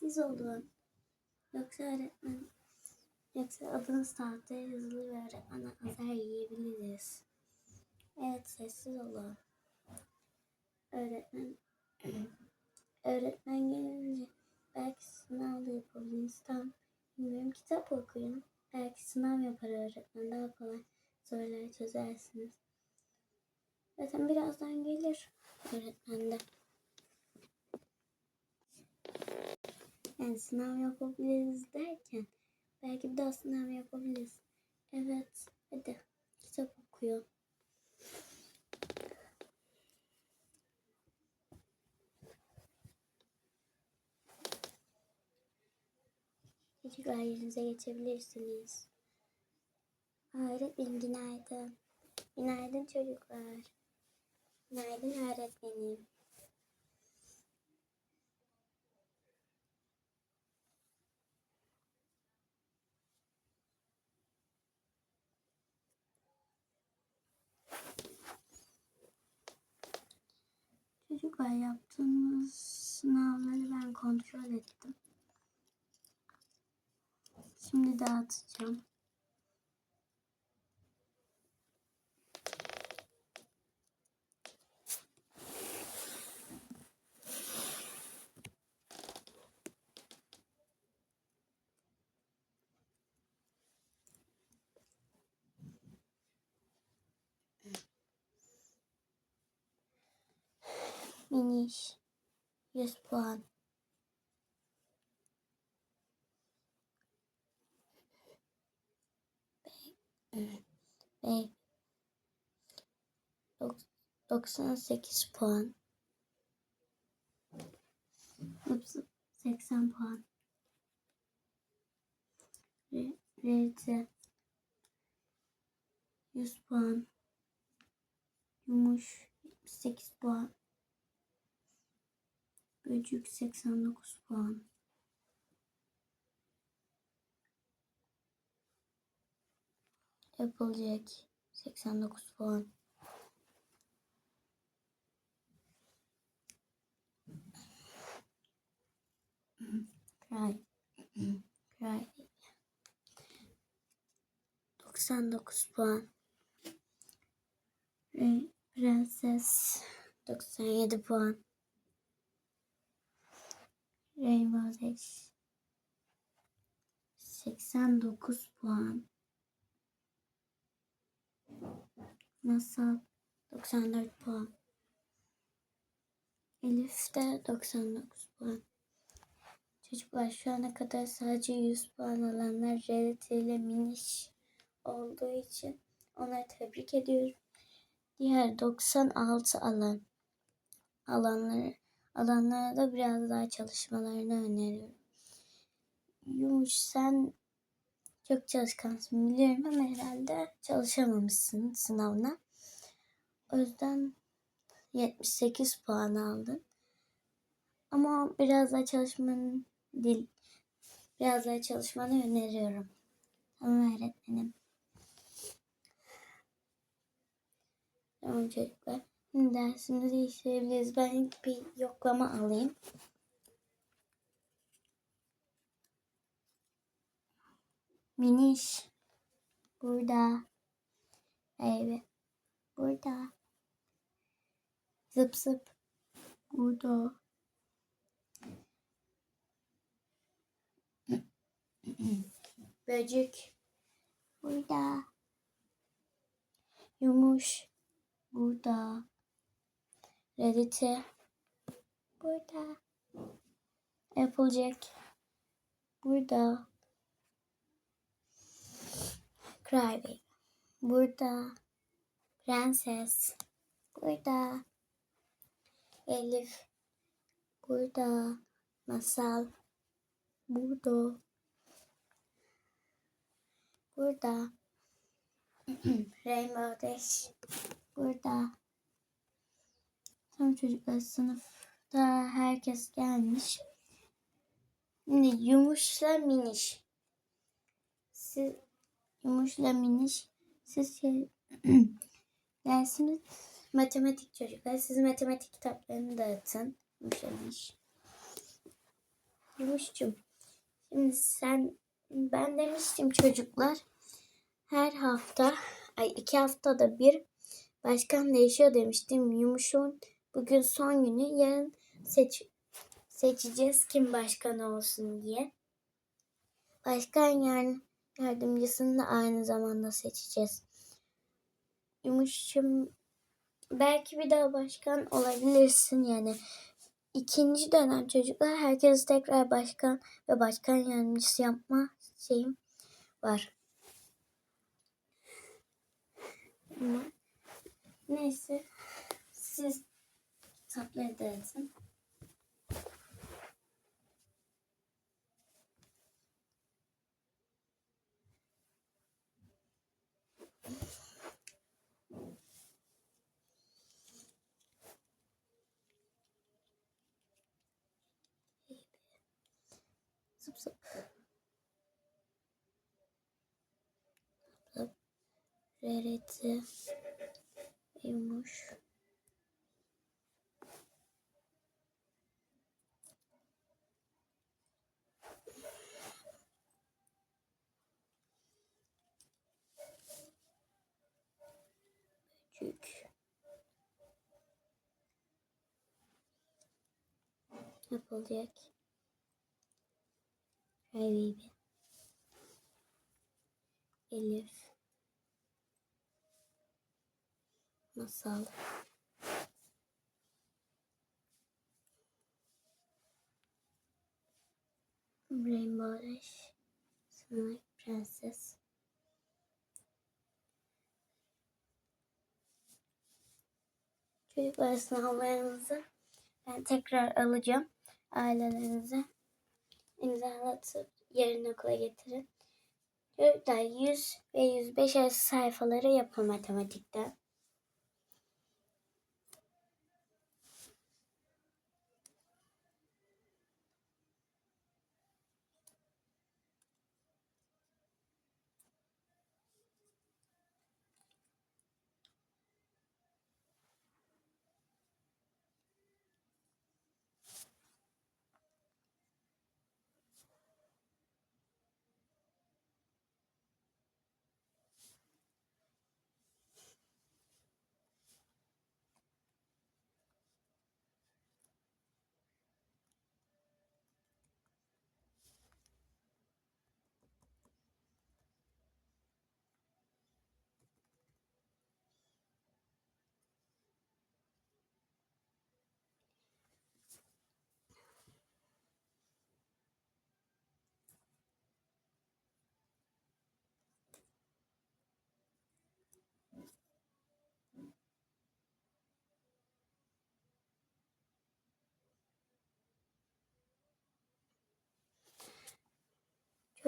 sessiz olun. Yoksa öğretmen yoksa adınız tahtaya yazılı ve öğretmenden azar yiyebiliriz. Evet sessiz olun. Öğretmen öğretmen gelince belki sınav da yapabiliriz. Tam bilmiyorum kitap okuyun. Belki sınav yapar öğretmen daha kolay soruları çözersiniz. Zaten birazdan gelir öğretmen de. Yani sınav yapabiliriz derken belki bir daha sınav yapabiliriz. Evet hadi kitap okuyor. Çocuklar yerinize geçebilirsiniz. Öğretmenim günaydın. Günaydın çocuklar. Günaydın öğretmenim. Çocuklar yaptığınız sınavları ben kontrol ettim. Şimdi dağıtacağım. Miniş. 100 puan. Bey. Dok- 98 puan. Ups, 80 puan. Re- Rete 100 puan. Yumuş 78 puan. Böcük 89 puan. Applejack 89 puan. Cry. Cry. 99 puan. Re- Prenses 97 puan. Rainbow Dash 89 puan. Masal 94 puan. Elif de 99 puan. Çocuklar şu ana kadar sadece 100 puan alanlar Reddit ile Miniş olduğu için onları tebrik ediyorum. Diğer 96 alan alanları alanlara da biraz daha çalışmalarını öneriyorum. Yumuş sen çok çalışkansın biliyorum ama herhalde çalışamamışsın sınavına. O yüzden 78 puan aldın. Ama biraz daha çalışmanın dil biraz daha çalışmanı öneriyorum. Tamam öğretmenim. Tamam çocuklar. Dersimizi işleyebiliriz. Ben ilk bir yoklama alayım. Miniş. Burada. Evet. Burada. Zıp zıp. Burada. Böcük. Burada. Yumuş. Burada. Reddit'i. Burada. Applejack. Burada. Crybaby. Burada. Prenses. Burada. Elif. Burada. Masal. Burada. Burada. Rainbow Dash. Burada. Tam çocuklar sınıfta herkes gelmiş. Şimdi Yumuş'la Miniş. Siz Yumuş'la Miniş. Siz şey, dersiniz matematik çocuklar. Siz matematik kitaplarını dağıtın. Yumuş'la Miniş. Yumuş'cum. Şimdi sen ben demiştim çocuklar her hafta ay iki haftada bir başkan değişiyor demiştim. Yumuş'un bugün son günü yarın seç seçeceğiz kim başkan olsun diye. Başkan yani yardımcısını da aynı zamanda seçeceğiz. Yumuş'cum belki bir daha başkan olabilirsin yani. İkinci dönem çocuklar herkes tekrar başkan ve başkan yardımcısı yapma şeyim var. Neyse siz kitapları dağıtın. Zıp zıp. Yumuş. Yapılacak. Habibi. Elif. Masal. Rainbow Dash. Snipe Princess. Çocuklar sınavlarınızı ben tekrar alacağım. Ailelerinize imzalatıp yarın okula getirin. Çocuklar 100 ve 105 arası sayfaları yapın matematikten.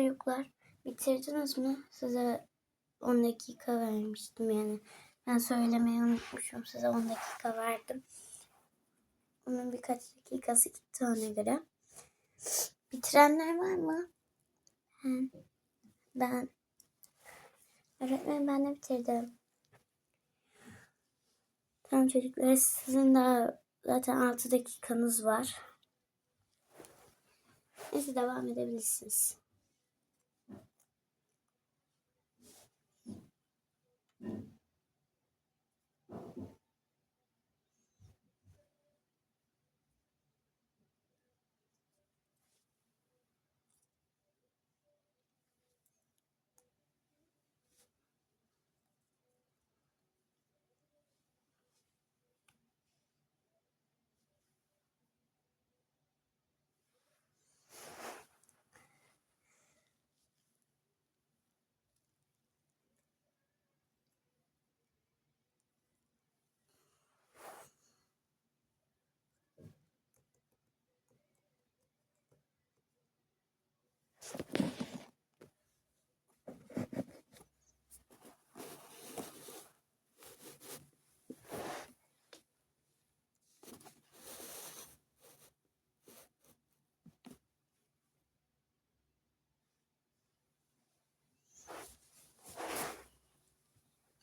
Çocuklar bitirdiniz mi? Size 10 dakika vermiştim yani. Ben söylemeyi unutmuşum. Size 10 dakika verdim. Onun birkaç dakikası gitti ona göre. Bitirenler var mı? Ben. Ben. Öğretmenim ben de bitirdim. Tamam çocuklar sizin daha zaten 6 dakikanız var. Neyse devam edebilirsiniz.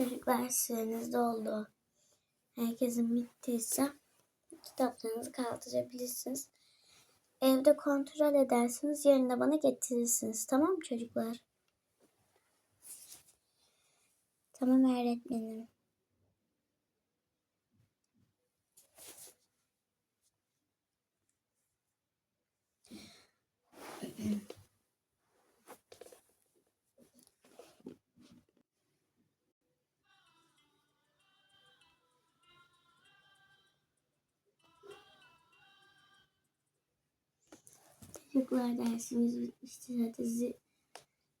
Çocuklar süreniz doldu. Herkesin bittiyse kitaplarınızı kaldırabilirsiniz. evde kontrol edersiniz. Yarın bana getirirsiniz. Tamam mı çocuklar? Tamam öğretmenim. Çocuklar dersimiz bitmişti. Hadi zil,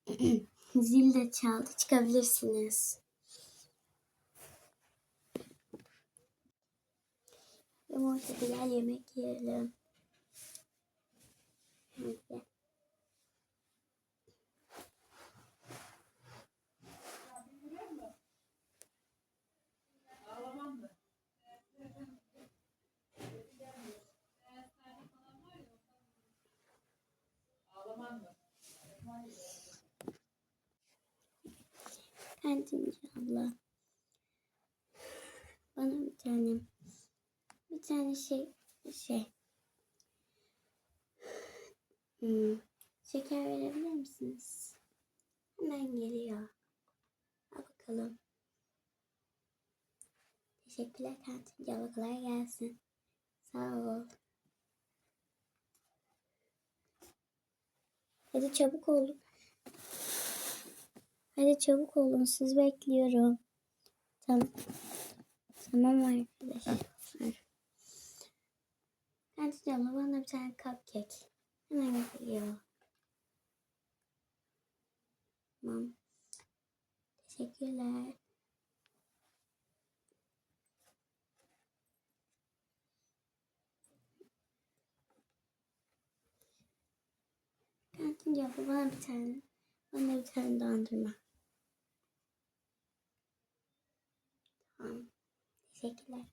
zil de çaldı. Çıkabilirsiniz. Yumurta güzel yemek yiyelim. Hadi. Kantinci abla. Bana bir tane bir tane şey şey hmm, şeker verebilir misiniz? Hemen geliyor. Al bakalım. Teşekkürler kantinci abla. Kolay gelsin. Sağ ol. Hadi çabuk olun. Hadi çabuk olun. Siz bekliyorum. Tamam. Tamam arkadaşlar. Hadi canım bana bir tane cupcake. Hemen geliyor. Tamam. Teşekkürler. Kantinci abla bana bir tane. Bana bir tane dondurma. Teşekkürler.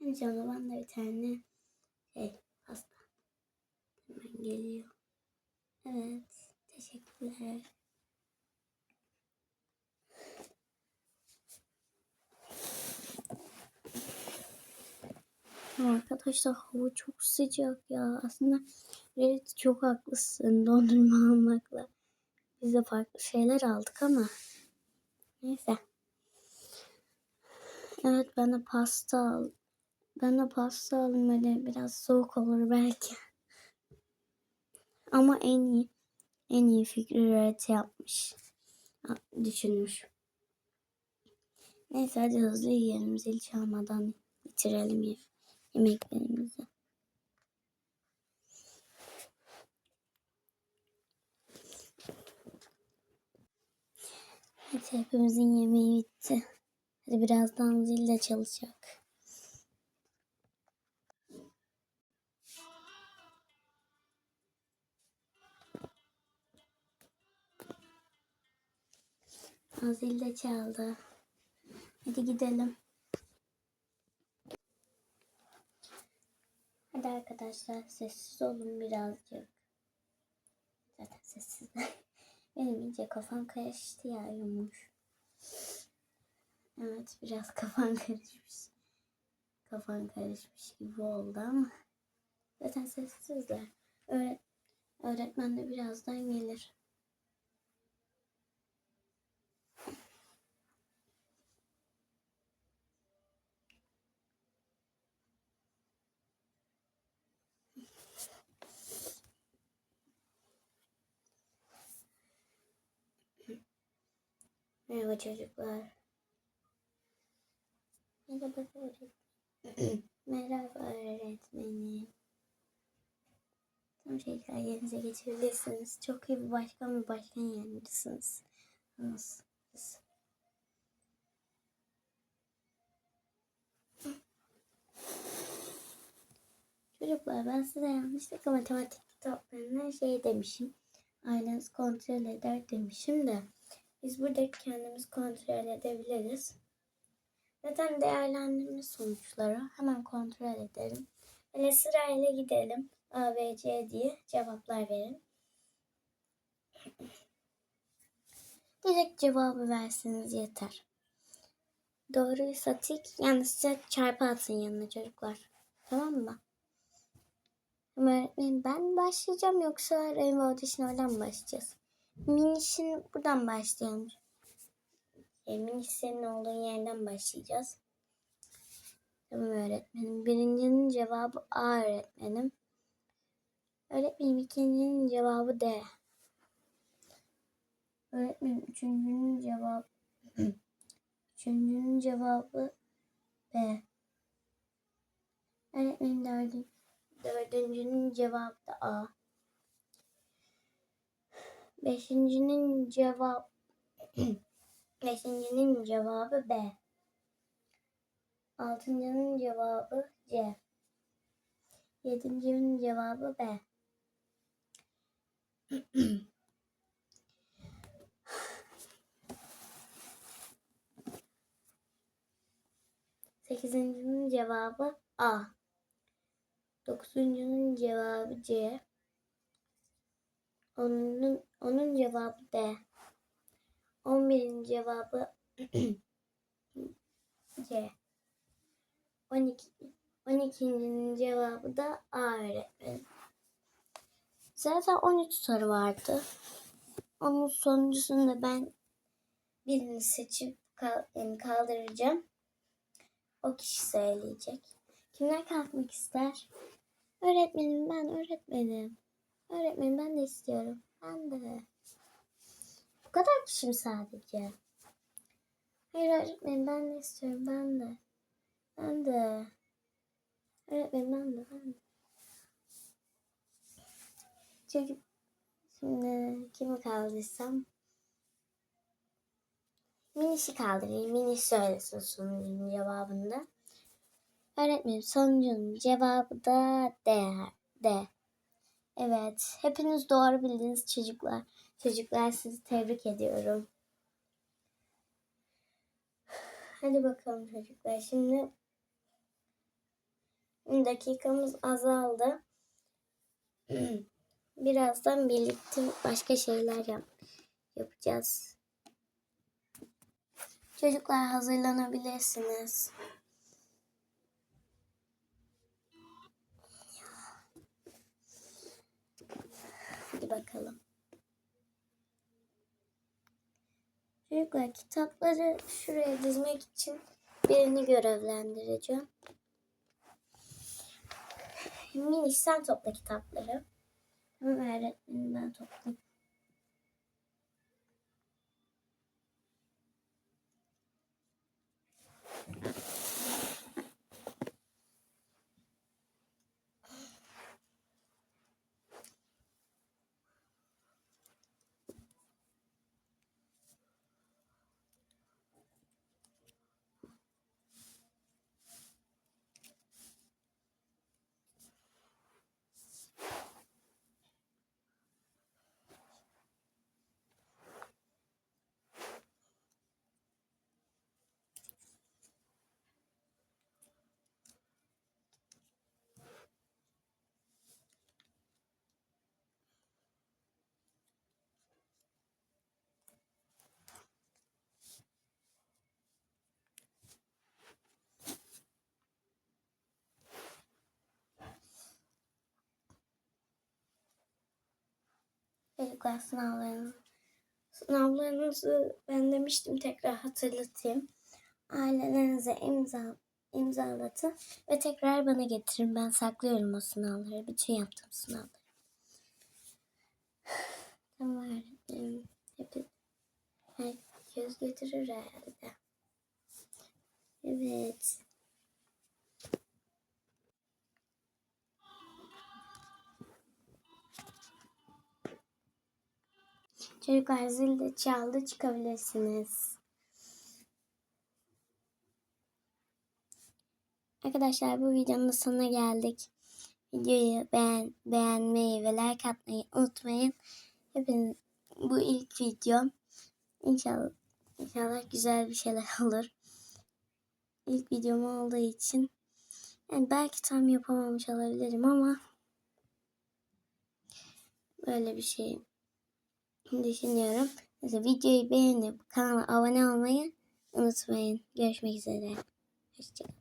Kantinci abla bana bir tane şey pasta. Hemen geliyor. Evet. Teşekkürler. Arkadaşlar hava çok sıcak ya. Aslında evet çok haklısın dondurma almakla. Biz de farklı şeyler aldık ama. Neyse. Evet ben de pasta al. Ben de pasta aldım böyle biraz soğuk olur belki. Ama en iyi en iyi fikri Red yapmış. Düşünmüş. Neyse hadi hızlı yiyelim zil çalmadan bitirelim yemeklerimizi. Hadi hepimizin yemeği bitti. Hadi birazdan zil de çalışacak. Zil de çaldı. Hadi gidelim. Hadi arkadaşlar sessiz olun birazcık. Zaten sessizler. Benim iyice kafam karıştı ya Yumuş. Evet biraz kafan karışmış. Kafan karışmış gibi oldu ama. Zaten sessizler. Öğret öğretmen de birazdan gelir. Merhaba çocuklar. Merhaba öğretmenim. Merhaba öğretmenim. Tam çocuklar yerinize geçebilirsiniz. Çok iyi bir başkan ve başkan yardımcısınız. Nasılsınız? Çocuklar ben size yanlışlıkla matematik kitaplarına şey demişim. Aileniz kontrol eder demişim de. Biz burada kendimiz kontrol edebiliriz. Neden değerlendirme sonuçları hemen kontrol edelim. Böyle sırayla gidelim. A, B, C diye cevaplar verin. Direkt cevabı verseniz yeter. Doğruysa tik yanlışsa çarpı atın yanına çocuklar. Tamam mı? Öğretmenim ben başlayacağım yoksa Rainbow Audition oradan başlayacağız? Miniş'in buradan başlayalım. E, Miniş senin olduğun yerden başlayacağız. Tamam öğretmenim. Birincinin cevabı A öğretmenim. Öğretmenim ikincinin cevabı D. Öğretmenim üçüncünün cevabı Üçüncünün cevabı B. Öğretmenim dördün, dördüncünün cevabı da A. Beşincinin cevap Beşincinin cevabı B. Altıncının cevabı C. Yedincinin cevabı B. Sekizincinin cevabı A. Dokuzuncunun cevabı C. Onun, onun cevabı D. On birin cevabı C. On iki, on ikincinin cevabı da A öğretmenim. Zaten 13 soru vardı. Onun sonuncusunu da ben birini seçip kaldıracağım. O kişi söyleyecek. Kimler kalkmak ister? Öğretmenim ben öğretmenim. Öğretmenim ben de istiyorum. De. Bu kadar kişi mi sadece? Hayır öğretmenim ben de istiyorum. Ben de. Ben de. Öğretmenim ben de. Ben de. Çocuk şimdi kimi kaldırsam Miniş'i kaldırayım. Miniş söylesin sonucunun cevabında. Öğretmenim sonucunun cevabı da D. D. Evet. Hepiniz doğru bildiniz çocuklar. Çocuklar sizi tebrik ediyorum. Hadi bakalım çocuklar. Şimdi dakikamız azaldı. Birazdan birlikte başka şeyler yap yapacağız. Çocuklar hazırlanabilirsiniz. Hadi bakalım. Çocuklar kitapları şuraya dizmek için birini görevlendireceğim. Miniş sen topla kitapları. Tamam öğretmenim ben toplayayım. Çocuklar sınavlarınız. Sınavlarınızı ben demiştim tekrar hatırlatayım. Ailelerinize imza imzalatın ve tekrar bana getirin. Ben saklıyorum o sınavları. Bütün yaptığım sınavları. Tamam öğretmenim. Hep, herkes getirir herhalde. Evet. Çocuklar zil de çaldı çıkabilirsiniz. Arkadaşlar bu videonun da sonuna geldik. Videoyu beğen, beğenmeyi ve like atmayı unutmayın. Hepiniz bu ilk videom. İnşallah, inşallah güzel bir şeyler olur. İlk videom olduğu için yani belki tam yapamamış olabilirim ama böyle bir şey düşünüyorum. Neyse videoyu beğenip kanala abone olmayı unutmayın. Görüşmek üzere. Hoşçakalın.